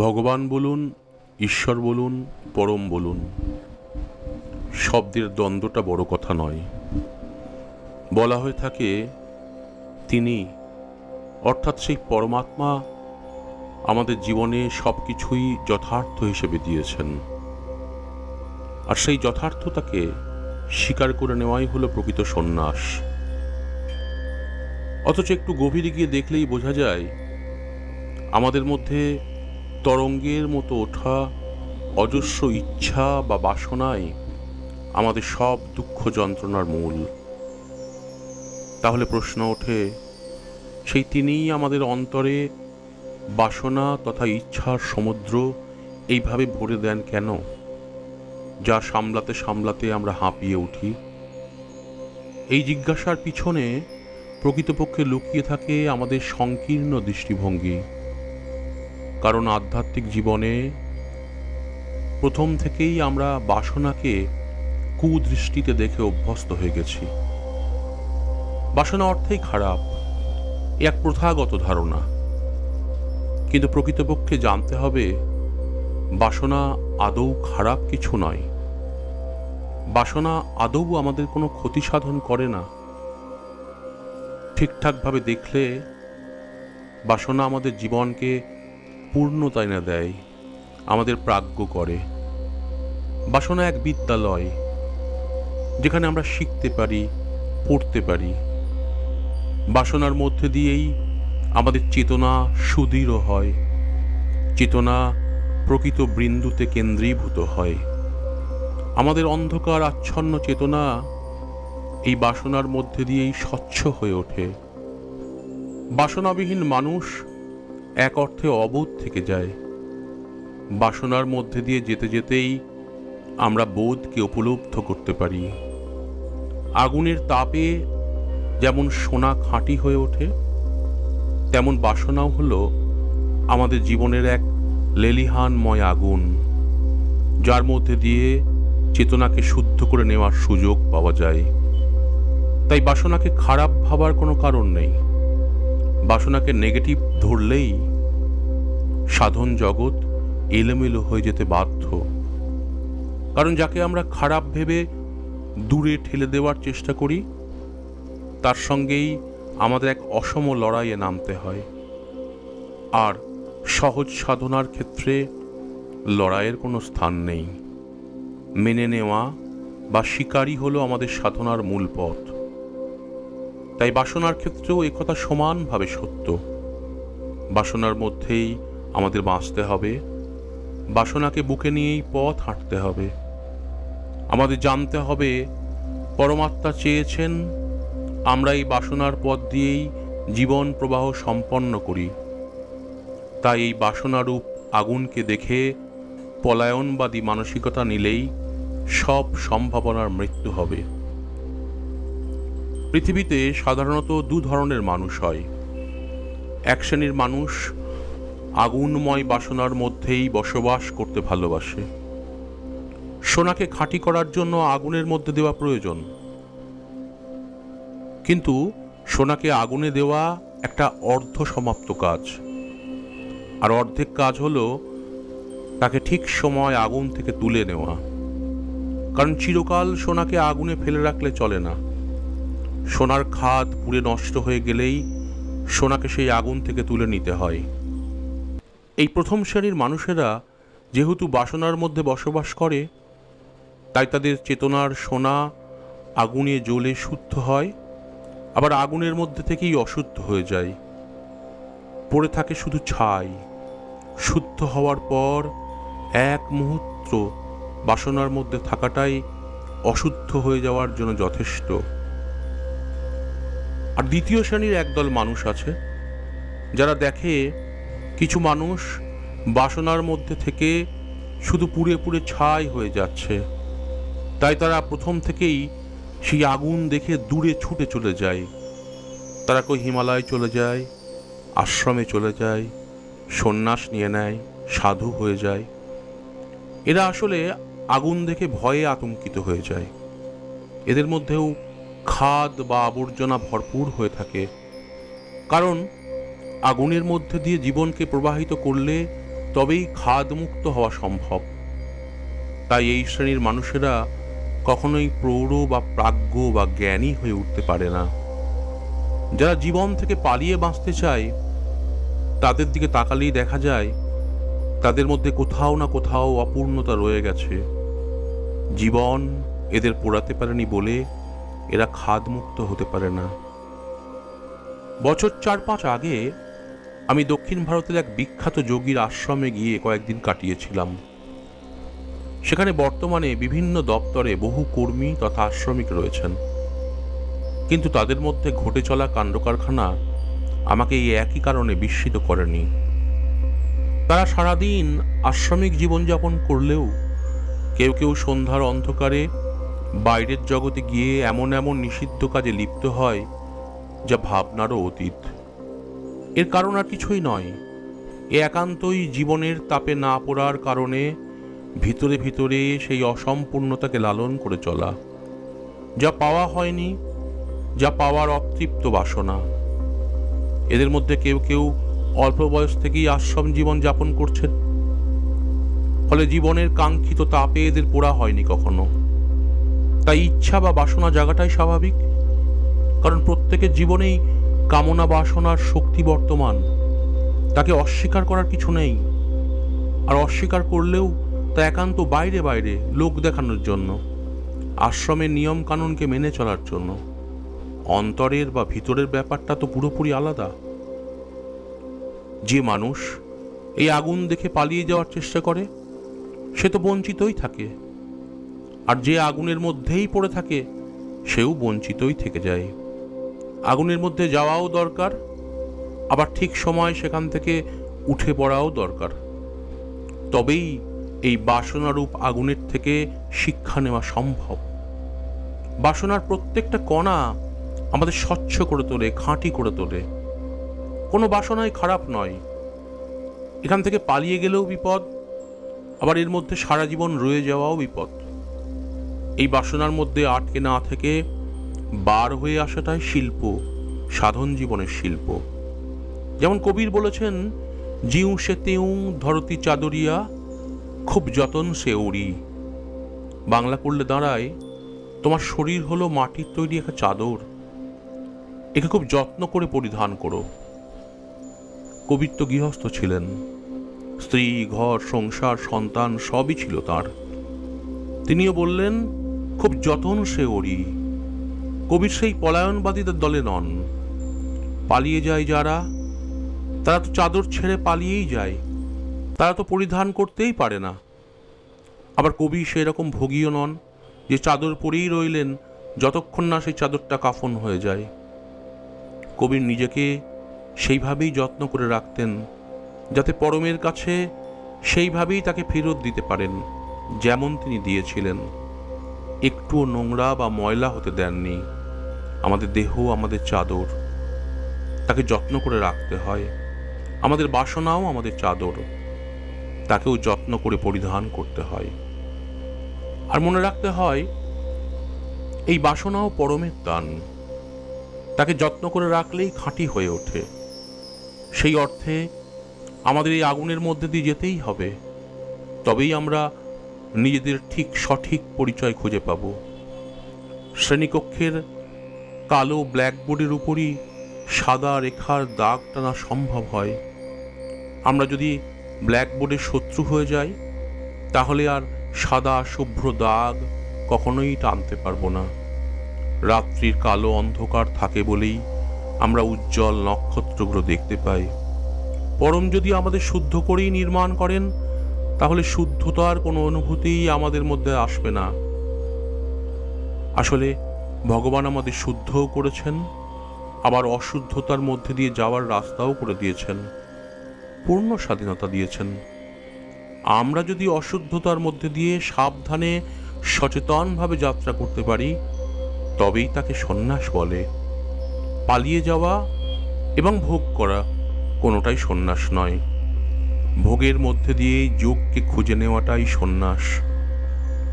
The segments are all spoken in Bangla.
ভগবান বলুন, ঈশ্বর বলুন, পরম বলুন। শব্দের দ্বন্দ্বটা বড় কথা নয়। বলা হয়ে থাকে, তিনি অর্থাৎ সেই পরমাত্মা আমাদের জীবনে সব কিছুই যথার্থ হিসেবে দিয়েছেন। আর সেই যথার্থতাকে স্বীকার করে নেওয়াই হলো প্রকৃত সন্ন্যাস। অথচ একটু গভীরে গিয়ে দেখলেই বোঝা যায়, আমাদের মধ্যে তরঙ্গের মতো ওঠা অজস্র ইচ্ছা বা বাসনাই আমাদের সব দুঃখ যন্ত্রণার মূল। তাহলে প্রশ্ন ওঠে, সেই তিনিই আমাদের অন্তরে বাসনা তথা ইচ্ছার সমুদ্র এইভাবে ভরে দেন কেন, যা সামলাতে সামলাতে আমরা হাঁপিয়ে উঠি? এই জিজ্ঞাসার পিছনে প্রকৃতপক্ষে লুকিয়ে থাকে আমাদের সংকীর্ণ দৃষ্টিভঙ্গি। কারণ আধ্যাত্মিক জীবনে প্রথম থেকেই আমরা বাসনাকে কুদৃষ্টিতে দেখে অভ্যস্ত হয়ে গেছি। বাসনা অর্থেই খারাপ এক প্রথাগত ধারণা। কিন্তু প্রকৃতপক্ষে জানতে হবে, বাসনা আদৌ খারাপ কিছু নয়। বাসনা আদৌ আমাদের কোনো ক্ষতি সাধন করে না। ঠিকঠাকভাবে দেখলে বাসনা আমাদের জীবনকে পূর্ণতা এনে দেয়, আমাদের প্রাজ্ঞ করে। বাসনা এক বিদ্যালয়, যেখানে আমরা শিখতে পারি, পড়তে পারি। বাসনার মধ্যে দিয়েই আমাদের চেতনা সুদৃঢ় হয়। চেতনা প্রকৃত বৃন্দুতে কেন্দ্রীভূত হয়। আমাদের অন্ধকার আচ্ছন্ন চেতনা এই বাসনার মধ্যে দিয়েই স্বচ্ছ হয়ে ওঠে। বাসনাবিহীন মানুষ এক অর্থে অবোধ থেকে যায়। বাসনার মধ্যে দিয়ে যেতে যেতেই আমরা বোধকে উপলব্ধ করতে পারি। আগুনের তাপে যেমন সোনা খাঁটি হয়ে ওঠে, তেমন বাসনাও হলো আমাদের জীবনের এক লেলিহানময় আগুন, যার মধ্যে দিয়ে চেতনাকে শুদ্ধ করে নেওয়ার সুযোগ পাওয়া যায়। তাই বাসনাকে খারাপ ভাবার কোনো কারণ নেই। বাসনাকে নেগেটিভ ধরলেই সাধন জগৎ এলোমেলো হয়ে যেতে বাধ্য। কারণ যাকে আমরা খারাপ ভেবে দূরে ঠেলে দেওয়ার চেষ্টা করি, তার সঙ্গেই আমাদের এক অসম লড়াইয়ে নামতে হয়। আর সহজ সাধনার ক্ষেত্রে লড়াইয়ের কোনো স্থান নেই। মেনে নেওয়া বা শিকারই হলো আমাদের সাধনার মূল পথ। তাই বাসনার ক্ষেত্রেও একথা সমানভাবে সত্য। বাসনার মধ্যেই আমাদের বাঁচতে হবে। বাসনাকে বুকে নিয়েই পথ হাঁটতে হবে। আমাদের জানতে হবে, পরমাত্মা চেয়েছেন, আমরা এই বাসনার পথ দিয়েই জীবন প্রবাহ সম্পন্ন করি। তাই এই বাসনারূপ আগুনকে দেখে পলায়নবাদী মানসিকতা নিলেই সব সম্ভাবনার মৃত্যু হবে। পৃথিবীতে সাধারণত দু ধরনের মানুষ হয়। এক শ্রেণির মানুষ আগুনময় বাসনার মধ্যেই বসবাস করতে ভালোবাসে। সোনাকে খাঁটি করার জন্য আগুনের মধ্যে দেওয়া প্রয়োজন। কিন্তু সোনাকে আগুনে দেওয়া একটা অর্ধ সমাপ্ত কাজ। আর অর্ধেক কাজ হলো তাকে ঠিক সময় আগুন থেকে তুলে নেওয়া। কারণ চিরকাল সোনাকে আগুনে ফেলে রাখলে চলে না। সোনার খাদ পুড়ে নষ্ট হয়ে গেলেই সোনাকে সেই আগুন থেকে তুলে নিতে হয়। এই প্রথম শ্রেণির মানুষেরা যেহেতু বাসনার মধ্যে বসবাস করে, তাই তাদের চেতনার সোনা আগুনে জ্বলে শুদ্ধ হয়, আবার আগুনের মধ্যে থেকেই অশুদ্ধ হয়ে যায়। পড়ে থাকে শুধু ছাই, শুদ্ধ হওয়ার পর এক মুহূর্ত বাসনার মধ্যে থাকাটাই অশুদ্ধ হয়ে যাওয়ার জন্য যথেষ্ট। আর দ্বিতীয় শ্রেণির একদল মানুষ আছে, যারা দেখে কিছু মানুষ বাসনার মধ্যে থেকে শুধু পুড়ে পুড়ে ছাই হয়ে যাচ্ছে। তাই তারা প্রথম থেকেই সেই আগুন দেখে দূরে ছুটে চলে যায়। তারা কই হিমালয় চলে যায়, আশ্রমে চলে যায়, সন্ন্যাস নিয়ে নেয়, সাধু হয়ে যায়। এরা আসলে আগুন দেখে ভয়ে আতঙ্কিত হয়ে যায়। এদের মধ্যেও খাদ বা আবর্জনা ভরপুর হয়ে থাকে। কারণ, আগুনের মধ্যে দিয়ে জীবনকে প্রবাহিত করলে তবেই খাদমুক্ত হওয়া সম্ভব। তাই এই শ্রেণির মানুষেরা কখনোই প্রৌঢ় বা প্রাজ্ঞ বা জ্ঞানী হয়ে উঠতে পারে না। যারা জীবন থেকে পালিয়ে বাঁচতে চায়, তাদের দিকে তাকালেই দেখা যায়, তাদের মধ্যে কোথাও না কোথাও অপূর্ণতা রয়ে গেছে। জীবন এদের পোড়াতে পারেনি বলে এরা খাদমুক্ত হতে পারে না। বছর চার পাঁচ আগে আমি দক্ষিণ ভারতের এক বিখ্যাত যোগীর আশ্রমে গিয়ে কয়েকদিন কাটিয়েছিলাম। সেখানে বর্তমানে বিভিন্ন দপ্তরে বহু কর্মী তথা আশ্রমিক রয়েছেন। কিন্তু তাদের মধ্যে ঘটে চলা কাণ্ডকারখানা আমাকে এই একই কারণে বিস্মিত করেনি। তারা সারাদিন আশ্রমিক জীবনযাপন করলেও কেউ কেউ সন্ধ্যার অন্ধকারে বাইরের জগতে গিয়ে এমন এমন নিষিদ্ধ কাজে লিপ্ত হয়, যা ভাবনারও অতীত। এর কারণ আর কিছুই নয়। এ একান্তই জীবনের তাপে না পড়ার কারণে ভিতরে ভিতরে সেই অসম্পূর্ণতাকে লালন করে চলা। যা পাওয়া হয়নি, যা পাওয়ার অতৃপ্ত বাসনা। এদের মধ্যে কেউ কেউ অল্প বয়স থেকেই আশ্রম জীবন যাপন করছেন। ফলে জীবনের কাঙ্ক্ষিত তাপে এদের পোড়া হয়নি কখনো। তাই ইচ্ছা বা বাসনা জাগাটাই স্বাভাবিক। কারণ প্রত্যেকের জীবনেই কামনা, বাসনার শক্তি বর্তমান। তাকে অস্বীকার করার কিছু নেই। আর অস্বীকার করলেও তা একান্ত বাইরে বাইরে, লোক দেখানোর জন্য। আশ্রমের নিয়ম কানুনকে মেনে চলার জন্য। অন্তরের বা ভিতরের ব্যাপারটা তো পুরোপুরি আলাদা। যে মানুষ এই আগুন দেখে পালিয়ে যাওয়ার চেষ্টা করে, সে তো বঞ্চিতই থাকে। আর যে আগুনের মধ্যেই পড়ে থাকে, সেও বঞ্চিতই থেকে যায়। আগুনের মধ্যে যাওয়াও দরকার, আবার ঠিক সময় সেখান থেকে উঠে পড়াও দরকার। তবেই এই বাসনারূপ আগুনের থেকে শিক্ষা নেওয়া সম্ভব। বাসনার প্রত্যেকটা কণা আমাদের স্বচ্ছ করে তোলে, খাঁটি করে তোলে। কোনো বাসনাই খারাপ নয়। এখান থেকে পালিয়ে গেলেও বিপদ, আবার এর মধ্যে সারা জীবন রয়ে যাওয়াও বিপদ। এই বাসনার মধ্যে আটকে না থেকে বার হয়ে আসাটাই শিল্প, সাধন জীবনের শিল্প। যেমন কবির বলেছেন, জিউ সে তেউ, ধরতি চাদরিয়া, খুব যতন সে উড়ি। বাংলা করলে দাঁড়ায়, তোমার শরীর হলো মাটির তৈরি একটা চাদর, একে খুব যত্ন করে পরিধান করো। কবির তো গৃহস্থ ছিলেন, স্ত্রী, ঘর, সংসার, সন্তান সবই ছিল তার। তিনিও বললেন খুব যতন সে ওরি কবির সেই পলায়নবাদীদের দলে নন। পালিয়ে যায় যারা, তারা তো চাদর ছেড়ে পালিয়েই যায়। তারা তো পরিধান করতেই পারে না। আবার কবি সেরকম ভোগীও নন, যে চাদর পরেই রইলেন যতক্ষণ না সেই চাদরটা কাফন হয়ে যায়। কবির নিজেকে সেইভাবেই যত্ন করে রাখতেন, যাতে পরমের কাছে সেইভাবেই তাকে ফেরত দিতে পারেন, যেমন তিনি দিয়েছিলেন। একটুও নোংরা বা ময়লা হতে দেননি। আমাদের দেহ, আমাদের চাদর, তাকে যত্ন করে রাখতে হয়। আমাদের বাসনাও আমাদের চাদর, তাকেও যত্ন করে পরিধান করতে হয়। আর মনে রাখতে হয়, এই বাসনাও পরমের দান। তাকে যত্ন করে রাখলেই খাঁটি হয়ে ওঠে। সেই অর্থে আমাদের এই আগুনের মধ্যে দিয়ে যেতেই হবে। তবেই আমরা নিজেদের ঠিক সঠিক পরিচয় খুঁজে পাব। শ্রেণীকক্ষের কালো ব্ল্যাকবোর্ডের উপরই সাদা রেখার দাগ টানা সম্ভব হয়। আমরা যদি ব্ল্যাকবোর্ডের শত্রু হয়ে যাই, তাহলে আর সাদা শুভ্র দাগ কখনোই টানতে পারব না। রাত্রির কালো অন্ধকার থাকে বলেই আমরা উজ্জ্বল নক্ষত্রগুলো দেখতে পাই। পরম যদি আমাদের শুদ্ধ করেই নির্মাণ করেন তাহলে শুদ্ধতার কোনো অনুভূতিই আমাদের মধ্যে আসবে না। আসলে ভগবান আমাদের শুদ্ধও করেছেন, আবার অশুদ্ধতার মধ্যে দিয়ে যাওয়ার রাস্তাও করে দিয়েছেন, পূর্ণ স্বাধীনতা দিয়েছেন। আমরা যদি অশুদ্ধতার মধ্যে দিয়ে সাবধানে, সচেতনভাবে যাত্রা করতে পারি, তবেই তাকে সন্ন্যাস বলে। পালিয়ে যাওয়া এবং ভোগ করা কোনোটাই সন্ন্যাস নয়। ভোগের মধ্যে দিয়েই যোগকে খুঁজে নেওয়াটাই সন্ন্যাস।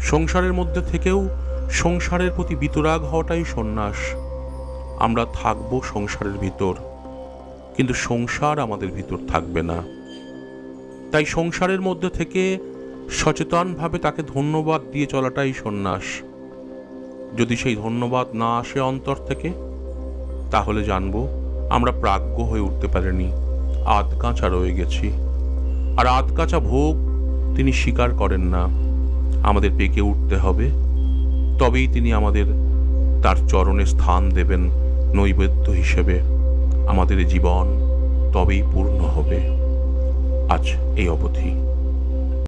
সংসারের মধ্যে থেকেও সংসারের প্রতি বিতরাগ হওয়াটাই সন্ন্যাস। আমরা থাকব সংসারের ভিতর, কিন্তু সংসার আমাদের ভিতর থাকবে না। তাই সংসারের মধ্যে থেকে সচেতনভাবে তাকে ধন্যবাদ দিয়ে চলাটাই সন্ন্যাস। যদি সেই ধন্যবাদ না আসে অন্তর থেকে, তাহলে জানব আমরা প্রাজ্ঞ হয়ে উঠতে পারিনি, আধ কাঁচা রয়ে গেছি। আর আধ কাঁচা ভোগ তিনি স্বীকার করেন না। আমাদের পেকে উঠতে হবে। তবেই তিনি আমাদের তার চরণে স্থান দেবেন নৈবেদ্য হিসেবে। আমাদের জীবন তবেই পূর্ণ হবে। আজ এই অবধি।